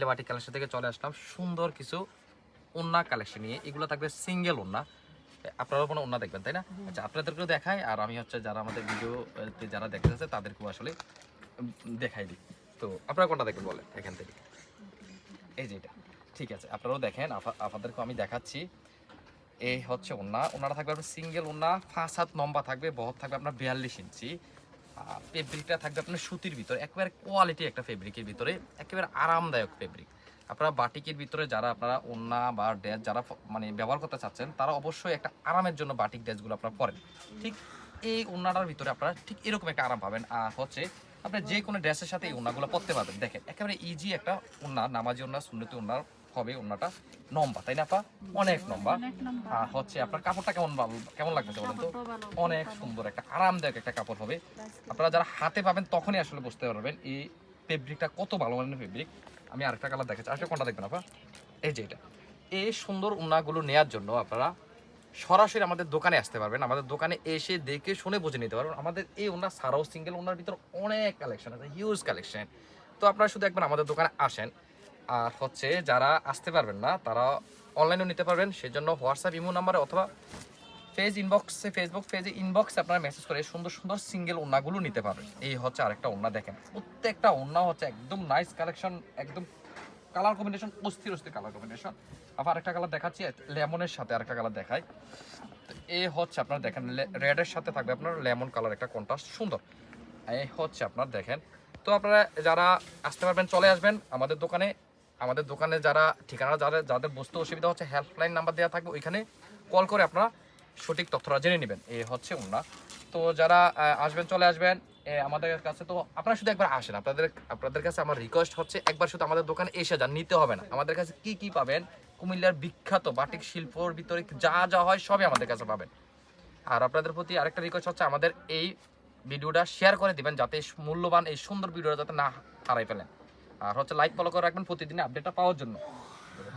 বাটি কালেকশন থেকে চলে আসলাম। সুন্দর কিছু ওন্না কালেকশন নিয়ে। এগুলো থাকবে সিঙ্গেল ওন্না। আপনারাও কোনো ওন্না দেখবেন তাই না? আচ্ছা আপনাদেরকেও দেখাই। আর আমি হচ্ছে যারা আমাদের ভিডিওতে যারা দেখতেছে তাদেরকেও আসলে দেখাই দিই। তো আপনারা কোনটা দেখবেন বলেন এখান থেকে? এই যে এটা। ঠিক আছে আপনারাও দেখেন। আপা- আপনাদেরকে আমি দেখাচ্ছি। এই হচ্ছে ওন্না। ওনারা থাকবে আপনার সিঙ্গেল ওন্না। পাঁচ হাত লম্বা থাকবে বহর থাকবে আপনার বিয়াল্লিশ ইঞ্চি। ফেব্রিকটা থাকবে আপনার সুতির ভিতরে, একেবারে কোয়ালিটি একটা ফেব্রিকের ভিতরে, একেবারে আরামদায়ক ফেব্রিক আপনারা বাটিকের ভিতরে যারা আপনারা ওন্না বা ড্রেস যারা মানে ব্যবহার করতে চাচ্ছেন, তারা অবশ্যই একটা আরামের জন্য বাটিক ড্রেসগুলো আপনারা পরেন। ঠিক এই ওন্নাটার ভিতরে আপনারা ঠিক এরকম একটা আরাম পাবেন। আর হচ্ছে আপনি যে কোনো ড্রেসের সাথে এই ওন্নাগুলো পরতে পারবেন। দেখেন, একেবারে ইজি একটা ওন্না নামাজি ওন্না সুন্নতি ওন্না হবে ওন্নাটা লম্বা তাই না আপা? অনেক লম্বা আর হচ্ছে আপনার কাপড়টা কেমন ভালো কেমন লাগতেছে বলেন তো? অনেক সুন্দর একটা আরামদায়ক একটা কাপড় হবে। আপনারা যারা হাতে পাবেন তখনই আসলে বুঝতে পারবেন এই ফেব্রিকটা কত ভালো মানের ফেব্রিক আমি আরেকটা কালার দেখাচ্ছি। আসলে কোনটা দেখবেন আপা? এই যে এটা। এই সুন্দর উন্নাগুলো নেওয়ার জন্য আপনারা সরাসরি আমাদের দোকানে আসতে পারবেন। আমাদের দোকানে এসে দেখে শুনে বুঝে নিতে পারবেন। আমাদের এই ওনার সারাও সিঙ্গেল ওনার ভিতর অনেক কালেকশন আছে হিউজ কালেকশন তো আপনারা শুধু একবার আমাদের দোকানে আসেন। আর হচ্ছে যারা আসতে পারবেন না, তারা অনলাইনেও নিতে পারবেন। সেজন্য হোয়াটসঅ্যাপ ইমো নাম্বারে অথবা ফেজ ইনবক্সে ফেসবুক পেজে ইনবক্সে আপনারা মেসেজ করে সুন্দর সুন্দর সিঙ্গেল ওনাগুলো নিতে পারবেন। এই হচ্ছে আরেকটা ওন্না দেখেন। প্রত্যেকটা ওন্না হচ্ছে একদম নাইস কালেকশন একদম কালার কম্বিনেশন অস্থির অস্থির কালার কম্বিনেশন আবার আরেকটা কালার দেখাচ্ছি লেমনের সাথে আরেকটা কালার দেখাই। তো এই হচ্ছে আপনারা দেখেন রেডের সাথে থাকবে আপনার লেমন কালার একটা কন্ট্রাস্ট সুন্দর। এই হচ্ছে আপনার দেখেন। তো আপনারা যারা আসতে পারবেন, চলে আসবেন আমাদের দোকানে। আমাদের দোকানে যারা ঠিকানা যাদের যাদের বুঝতে অসুবিধা হচ্ছে হেল্পলাইন নাম্বার দেওয়া থাকবে, ওইখানে কল করে আপনারা সঠিক তথ্যটা জেনে নেবেন। এ হচ্ছে ওনার তো যারা আসবেন, চলে আসবেন আমাদের কাছে তো আপনারা শুধু একবার আসেন। আপনাদের আপনাদের কাছে আমার রিকোয়েস্ট হচ্ছে একবার শুধু আমাদের দোকানে এসে যান, নিতে হবে না। আমাদের কাছে কি কি পাবেন? কুমিল্লার বিখ্যাত বাটিক শিল্পর ভিতরে যা যা হয় সবই আমাদের কাছে পাবেন। আর আপনাদের প্রতি আরেকটা রিকোয়েস্ট হচ্ছে আমাদের এই ভিডিওটা শেয়ার করে দিবেন, যাতে মূল্যবান এই সুন্দর ভিডিওটা যাতে না হারাই ফেলেন। আর হচ্ছে লাইক ফলো করে রাখবেন প্রতিদিন আপডেটটা পাওয়ার জন্য।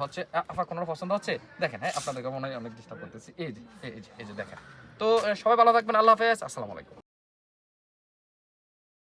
হচ্ছে আপনার কোনো পছন্দ হচ্ছে? দেখেন হ্যাঁ আপনাদেরকে মনে হয় অনেক ডিস্টার্ব করতেছি এই যে এই যে এই যে দেখেন। তো সবাই ভালো থাকবেন, আল্লাহ হাফেজ, আসসালামু আলাইকুম।